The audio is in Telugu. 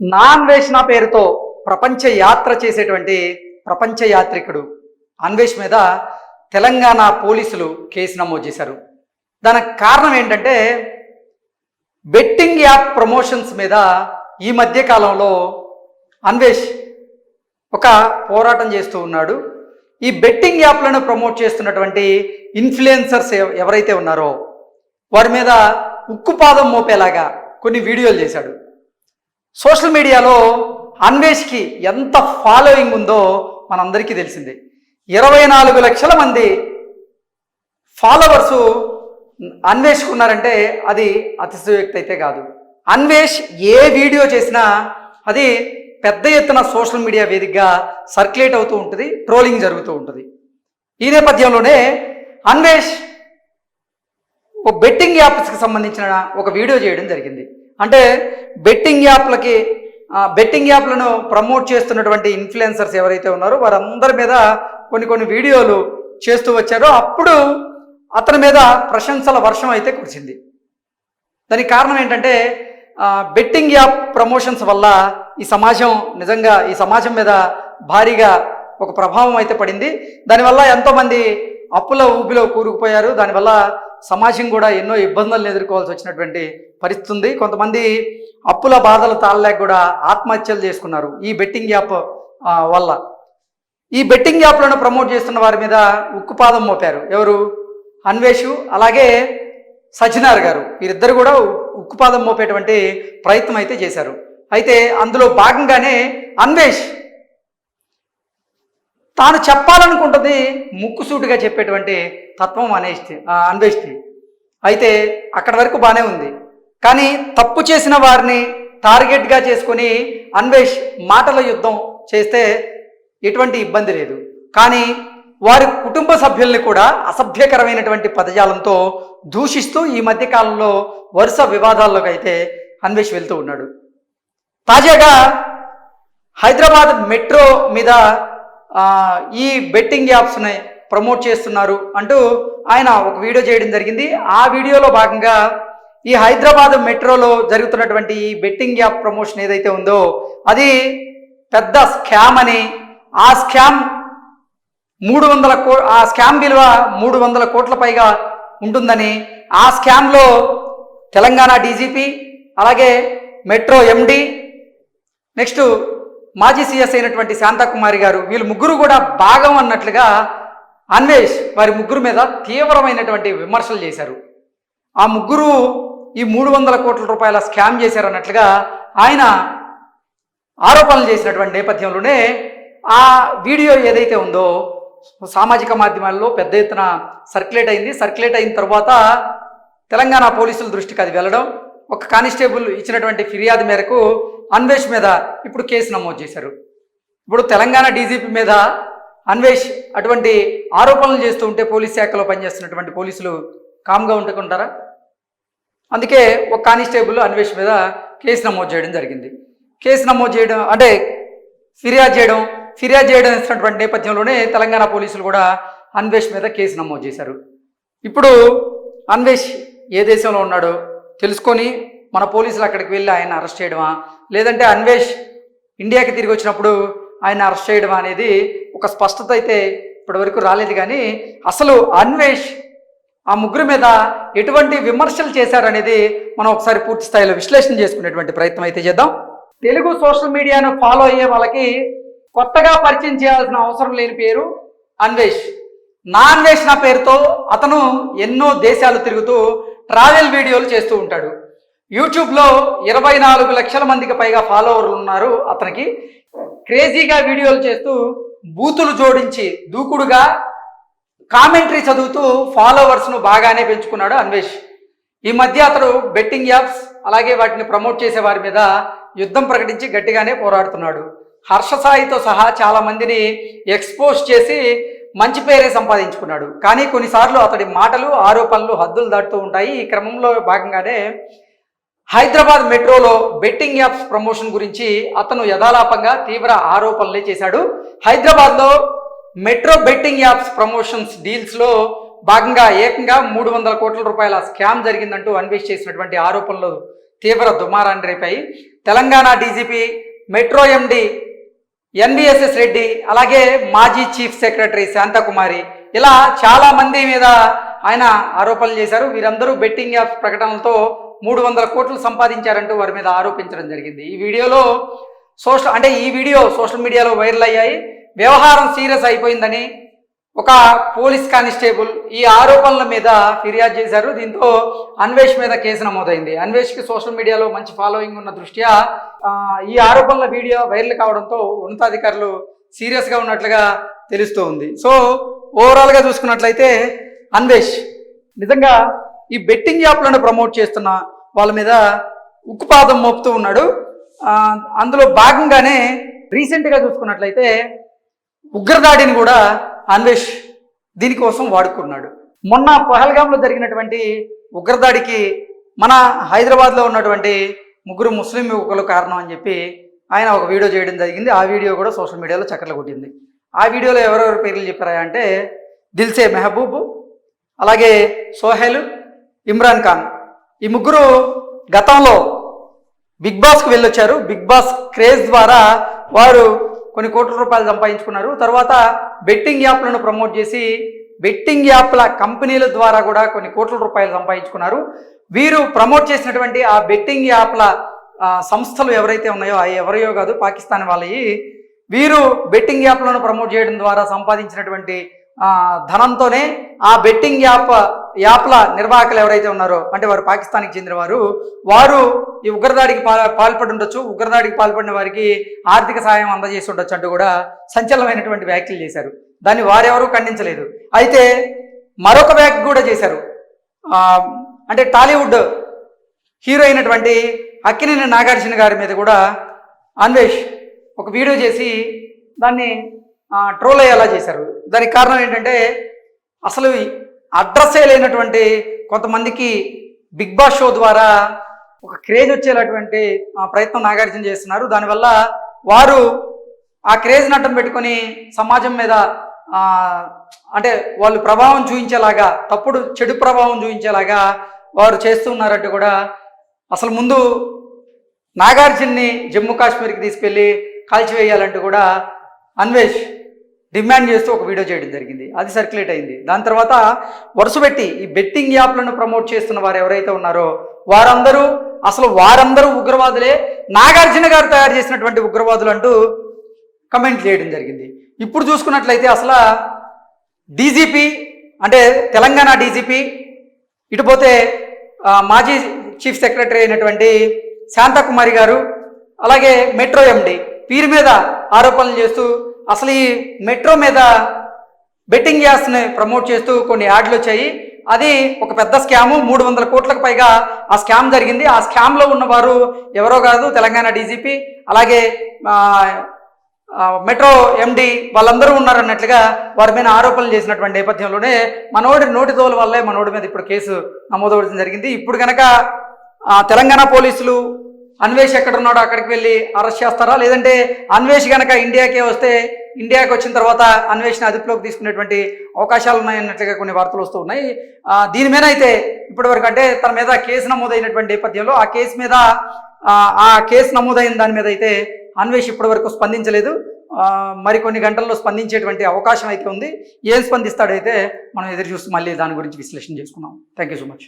నాన్వేష్ నా పేరుతో ప్రపంచ యాత్ర చేసేటువంటి ప్రపంచ యాత్రికుడు. అన్వేష్ మీద తెలంగాణ పోలీసులు కేసు నమోదు చేశారు. దానికి కారణం ఏంటంటే బెట్టింగ్ యాప్ ప్రమోషన్స్ మీద ఈ మధ్య కాలంలో అన్వేష్ ఒక పోరాటం చేస్తూ ఉన్నాడు. ఈ బెట్టింగ్ యాప్లను ప్రమోట్ చేస్తున్నటువంటి ఇన్ఫ్లుయెన్సర్స్ ఎవరైతే ఉన్నారో వారి మీద ఉక్కుపాదం మోపేలాగా కొన్ని వీడియోలు చేశాడు. సోషల్ మీడియాలో అన్వేష్కి ఎంత ఫాలోయింగ్ ఉందో మనందరికీ తెలిసిందే. ఇరవై నాలుగు లక్షల మంది ఫాలోవర్సు అన్వేష్ ఉన్నారంటే అది అతిశయోక్తి అయితే కాదు. అన్వేష్ ఏ వీడియో చేసినా అది పెద్ద ఎత్తున సోషల్ మీడియా వేదికగా సర్క్యులేట్ అవుతూ ఉంటుంది ట్రోలింగ్ జరుగుతూ ఉంటుంది. ఈ నేపథ్యంలోనే అన్వేష్ ఒక బెట్టింగ్ యాప్స్కి సంబంధించిన ఒక వీడియో చేయడం జరిగింది. అంటే బెట్టింగ్ యాప్లకి బెట్టింగ్ యాప్లను ప్రమోట్ చేస్తున్నటువంటి ఇన్ఫ్లుయెన్సర్స్ ఎవరైతే ఉన్నారో వారందరి మీద కొన్ని కొన్ని వీడియోలు చేస్తూ వచ్చారో. అప్పుడు అతని మీద ప్రశంసల వర్షం అయితే కురిసింది. దానికి కారణం ఏంటంటే బెట్టింగ్ యాప్ ప్రమోషన్స్ వల్ల ఈ సమాజం నిజంగా ఈ సమాజం మీద భారీగా ఒక ప్రభావం అయితే పడింది. దానివల్ల ఎంతోమంది అప్పుల ఊబిలో కూరుకుపోయారు. దానివల్ల సమాజం కూడా ఎన్నో ఇబ్బందులను ఎదుర్కోవాల్సి వచ్చినటువంటి పరిస్థితి ఉంది. కొంతమంది అప్పుల బాధలు తాళలేక కూడా ఆత్మహత్యలు చేసుకున్నారు ఈ బెట్టింగ్ యాప్ వల్ల. ఈ బెట్టింగ్ యాప్లను ప్రమోట్ చేస్తున్న వారి మీద ఉక్కుపాదం మోపారు. ఎవరు? అన్వేషు అలాగే సజ్జనార్ గారు. వీరిద్దరు కూడా ఉక్కుపాదం మోపేటువంటి ప్రయత్నం అయితే చేశారు. అయితే అందులో భాగంగానే అన్వేష్ తాను చెప్పాలనుకుంటుంది ముక్కుసూటిగా చెప్పేటువంటి తత్వం అనేష్టి అన్వేష్టి. అయితే అక్కడి వరకు బాగానే ఉంది. కానీ తప్పు చేసిన వారిని టార్గెట్గా చేసుకొని అన్వేష్ మాటల యుద్ధం చేస్తే ఎటువంటి ఇబ్బంది లేదు. కానీ వారి కుటుంబ సభ్యుల్ని కూడా అసభ్యకరమైనటువంటి పదజాలంతో దూషిస్తూ ఈ మధ్య కాలంలో వరుస వివాదాల్లోకి అయితే అన్వేష్ వెళ్తూ ఉన్నాడు. తాజాగా హైదరాబాద్ మెట్రో మీద ఈ బెట్టింగ్ యాప్స్ని ప్రమోట్ చేస్తున్నారు అంటూ ఆయన ఒక వీడియో చేయడం జరిగింది. ఆ వీడియోలో భాగంగా ఈ హైదరాబాద్ మెట్రోలో జరుగుతున్నటువంటి ఈ బెట్టింగ్ యాప్ ప్రమోషన్ ఏదైతే ఉందో అది పెద్ద స్కామ్ అని ఆ స్కామ్ మూడు వందల కో ఆ స్కామ్ విలువ మూడు వందల కోట్ల పైగా ఉంటుందని ఆ స్కామ్లో తెలంగాణ డీజీపీ అలాగే మెట్రో ఎండి నెక్స్ట్ మాజీ సీఎస్ అయినటువంటి శాంతకుమారి గారు వీళ్ళు ముగ్గురు కూడా భాగం అన్నట్లుగా అన్వేష్ వారి ముగ్గురు మీద తీవ్రమైనటువంటి విమర్శలు చేశారు. ఆ ముగ్గురు ఈ మూడు వందల కోట్ల రూపాయల స్కామ్ చేశారు అన్నట్లుగా ఆయన ఆరోపణలు చేసినటువంటి నేపథ్యంలోనే ఆ వీడియో ఏదైతే ఉందో సామాజిక మాధ్యమాల్లో పెద్ద ఎత్తున సర్క్యులేట్ అయింది. సర్క్యులేట్ అయిన తర్వాత తెలంగాణ పోలీసుల దృష్టికి అది వెళ్ళడం ఒక కానిస్టేబుల్ ఇచ్చినటువంటి ఫిర్యాదు మేరకు అన్వేష్ మీద ఇప్పుడు కేసు నమోదు చేశారు. ఇప్పుడు తెలంగాణ డీజీపీ మీద అన్వేష్ అటువంటి ఆరోపణలు చేస్తూ ఉంటే పోలీస్ శాఖలో పనిచేస్తున్నటువంటి పోలీసులు కామ్గా ఉంటుకుంటారా? అందుకే ఒక కానిస్టేబుల్ అన్వేష్ మీద కేసు నమోదు చేయడం జరిగింది. కేసు నమోదు చేయడం అంటే ఫిర్యాదు చేయడం ఫిర్యాదు చేయడం ఇస్తున్నటువంటి నేపథ్యంలోనే తెలంగాణ పోలీసులు కూడా అన్వేష్ మీద కేసు నమోదు చేశారు. ఇప్పుడు అన్వేష్ ఏ దేశంలో ఉన్నాడో తెలుసుకొని మన పోలీసులు అక్కడికి వెళ్ళి ఆయన అరెస్ట్ చేయడమా? లేదంటే అన్వేష్ ఇండియాకి తిరిగి వచ్చినప్పుడు ఆయన అరెస్ట్ చేయడం అనేది ఒక స్పష్టత అయితే ఇప్పటివరకు రాలేదు. కానీ అసలు అన్వేష్ ఆ ముగ్గురు మీద ఎటువంటి విమర్శలు చేశారనేది మనం ఒకసారి పూర్తి స్థాయిలో విశ్లేషణ చేసుకునేటువంటి ప్రయత్నం అయితే చేద్దాం. తెలుగు సోషల్ మీడియాను ఫాలో అయ్యే వాళ్ళకి కొత్తగా పరిచయం చేయాల్సిన అవసరం లేని పేరు అన్వేష్. నా అన్వేషణ పేరుతో అతను ఎన్నో దేశాలు తిరుగుతూ ట్రావెల్ వీడియోలు చేస్తూ ఉంటాడు. యూట్యూబ్లో ఇరవై నాలుగు లక్షల మందికి పైగా ఫాలోవర్లు ఉన్నారు అతనికి. క్రేజీగా వీడియోలు చేస్తూ బూతులు జోడించి దూకుడుగా కామెంటరీ చదువుతూ ఫాలోవర్స్ను బాగానే పెంచుకున్నాడు అన్వేష్. ఈ మధ్య అతడు బెట్టింగ్ యాప్స్ అలాగే వాటిని ప్రమోట్ చేసే వారి మీద యుద్ధం ప్రకటించి గట్టిగానే పోరాడుతున్నాడు. హర్ష సాయితో సహా చాలా మందిని ఎక్స్పోజ్ చేసి మంచి పేరే సంపాదించుకున్నాడు. కానీ కొన్నిసార్లు అతడి మాటలు ఆరోపణలు హద్దులు దాటుతూ ఉంటాయి. ఈ క్రమంలో భాగంగానే హైదరాబాద్ మెట్రోలో బెట్టింగ్ యాప్స్ ప్రమోషన్ గురించి అతను యథాలాపంగా తీవ్ర ఆరోపణలే చేశాడు. హైదరాబాద్లో మెట్రో బెట్టింగ్ యాప్స్ ప్రమోషన్స్ డీల్స్లో భాగంగా ఏకంగా మూడు వందల కోట్ల రూపాయల స్కామ్ జరిగిందంటూ అన్వేష్ చేసినటువంటి ఆరోపణలు తీవ్ర దుమారాన్ని రేపాయి. Telangana DGP metro MD NBSS Reddy అలాగే మాజీ చీఫ్ సెక్రటరీ శాంతకుమారి ఇలా చాలా మంది మీద ఆయన ఆరోపణలు చేశారు. వీరందరూ బెట్టింగ్ యాప్ ప్రకటనలతో మూడు వందల కోట్లు సంపాదించారంటూ వారి మీద ఆరోపించడం జరిగింది. ఈ వీడియోలో సోషల్ అంటే ఈ వీడియో సోషల్ మీడియాలో వైరల్ అయ్యాయి. వ్యవహారం సీరియస్ అయిపోయిందని ఒక పోలీస్ కానిస్టేబుల్ ఈ ఆరోపణల మీద ఫిర్యాదు చేశారు. దీంతో అన్వేష్ మీద కేసు నమోదైంది. అన్వేష్కి సోషల్ మీడియాలో మంచి ఫాలోయింగ్ ఉన్న దృష్ట్యా ఈ ఆరోపణల వీడియో వైరల్ కావడంతో ఉన్నతాధికారులు సీరియస్గా ఉన్నట్లుగా తెలుస్తూ ఉంది సో ఓవరాల్గా చూసుకున్నట్లయితే అన్వేష్ నిజంగా ఈ బెట్టింగ్ యాప్లను ప్రమోట్ చేస్తున్న వాళ్ళ మీద ఉక్కుపాదం మోపుతూ ఉన్నాడు. అందులో భాగంగానే రీసెంట్గా చూసుకున్నట్లయితే ఉగ్రదాడిని కూడా అన్వేష్ దీనికోసం వాడుకున్నాడు. మొన్న పహల్గాంలో జరిగినటువంటి ఉగ్రదాడికి మన హైదరాబాద్లో ఉన్నటువంటి ముగ్గురు ముస్లిం యువకులు కారణం అని చెప్పి ఆయన ఒక వీడియో చేయడం జరిగింది. ఆ వీడియో కూడా సోషల్ మీడియాలో చక్కర్లు కొట్టింది. ఆ వీడియోలో ఎవరెవరి పేర్లు చెప్పారా అంటే దిల్సే మెహబూబ్ అలాగే సోహెల్ ఇమ్రాన్ ఖాన్. ఈ ముగ్గురు గతంలో బిగ్ బాస్కి వెళ్ళొచ్చారు. బిగ్ బాస్ క్రేజ్ ద్వారా వారు కొన్ని కోట్ల రూపాయలు సంపాదించుకున్నారు. తర్వాత బెట్టింగ్ యాప్లను ప్రమోట్ చేసి బెట్టింగ్ యాప్ల కంపెనీల ద్వారా కూడా కొన్ని కోట్ల రూపాయలు సంపాదించుకున్నారు. వీరు ప్రమోట్ చేసినటువంటి ఆ బెట్టింగ్ యాప్ల సంస్థలు ఎవరైతే ఉన్నాయో అవి ఎవరియో కాదు పాకిస్తాన్ వాళ్ళవి వీరు బెట్టింగ్ యాప్లను ప్రమోట్ చేయడం ద్వారా సంపాదించినటువంటి ధనంతోనే ఆ బెట్టింగ్ యాప్ యాప్ల నిర్వాహకులు ఎవరైతే ఉన్నారో అంటే వారు పాకిస్తాన్కి చెందిన వారు వారు ఈ ఉగ్రదాడికి పాల్పడి ఉండొచ్చు. ఉగ్రదాడికి పాల్పడిన వారికి ఆర్థిక సహాయం అందజేసి ఉండొచ్చు అంటూ కూడా సంచలనమైనటువంటి వ్యాఖ్యలు చేశారు. దాన్ని వారెవరూ ఖండించలేదు. అయితే మరొక వ్యాఖ్య కూడా చేశారు. అంటే టాలీవుడ్ హీరో అయినటువంటి అక్కినేని నాగార్జున గారి మీద కూడా అన్వేష్ ఒక వీడియో చేసి దాన్ని ట్రోల్ అయ్యేలా చేశారు. దానికి కారణం ఏంటంటే అసలు అడ్రస్సే లేనటువంటి కొంతమందికి బిగ్ బాస్ షో ద్వారా ఒక క్రేజ్ వచ్చేలాటువంటి ఆ, ప్రయత్నం నాగార్జున చేస్తున్నారు. దానివల్ల వారు ఆ క్రేజ్ నట్టం పెట్టుకొని సమాజం మీద అంటే వాళ్ళు ప్రభావం చూపించేలాగా తప్పుడు చెడు ప్రభావం చూపించేలాగా వారు చేస్తున్నారంటూ కూడా అసలు ముందు నాగార్జున్ని జమ్మూ కాశ్మీర్కి తీసుకెళ్ళి కాల్చివేయాలంటూ కూడా అన్వేష్ డిమాండ్ చేస్తూ ఒక వీడియో చేయడం జరిగింది. అది సర్క్యులేట్ అయింది. దాని తర్వాత వరుస పెట్టి ఈ బెట్టింగ్ యాప్లను ప్రమోట్ చేస్తున్న వారు ఎవరైతే ఉన్నారో వారందరూ అసలు వారందరూ ఉగ్రవాదులే. నాగార్జున గారు తయారు చేసినటువంటి ఉగ్రవాదులు అంటూ కమెంట్ చేయడం జరిగింది. ఇప్పుడు చూసుకున్నట్లయితే అసలు డీజీపీ అంటే తెలంగాణ డీజీపీ ఇటుపోతే మాజీ చీఫ్ సెక్రటరీ అయినటువంటి శాంతకుమారి గారు అలాగే మెట్రో ఎండి వీరి మీద ఆరోపణలు చేస్తూ అసలు ఈ మెట్రో మీద బెట్టింగ్ యాప్స్ని ప్రమోట్ చేస్తూ కొన్ని యాడ్లు వచ్చాయి. అది ఒక పెద్ద స్కాము మూడు వందల కోట్లకు పైగా ఆ స్కామ్ జరిగింది. ఆ స్కామ్లో ఉన్నవారు ఎవరో కాదు తెలంగాణ డీజీపీ అలాగే మెట్రో ఎండి వాళ్ళందరూ ఉన్నారన్నట్లుగా వారి మీద ఆరోపణలు చేసినటువంటి నేపథ్యంలోనే మనోడి నోటి తోలు వల్లే మనోడి మీద ఇప్పుడు కేసు నమోదవడం జరిగింది. ఇప్పుడు కనుక తెలంగాణ పోలీసులు అన్వేష్ ఎక్కడున్నాడో అక్కడికి వెళ్ళి అరెస్ట్ చేస్తారా? లేదంటే అన్వేష్ కనుక ఇండియాకే వస్తే ఇండియాకి వచ్చిన తర్వాత అన్వేషణ అదుపులోకి తీసుకునేటువంటి అవకాశాలు ఉన్నాయన్నట్లుగా కొన్ని వార్తలు వస్తూ ఉన్నాయి. దీని మీద అయితే ఇప్పటివరకు అంటే తన మీద కేసు నమోదైనటువంటి నేపథ్యంలో ఆ కేసు మీద ఆ, కేసు నమోదైన దాని మీద అయితే అన్వేష్ ఇప్పటివరకు స్పందించలేదు. మరికొన్ని గంటల్లో స్పందించేటువంటి అవకాశం అయితే ఉంది. ఏం స్పందిస్తాడైతే మనం ఎదురు చూస్తూ మళ్ళీ దాని గురించి విశ్లేషణ చేసుకున్నాం థ్యాంక్ యూ సో మచ్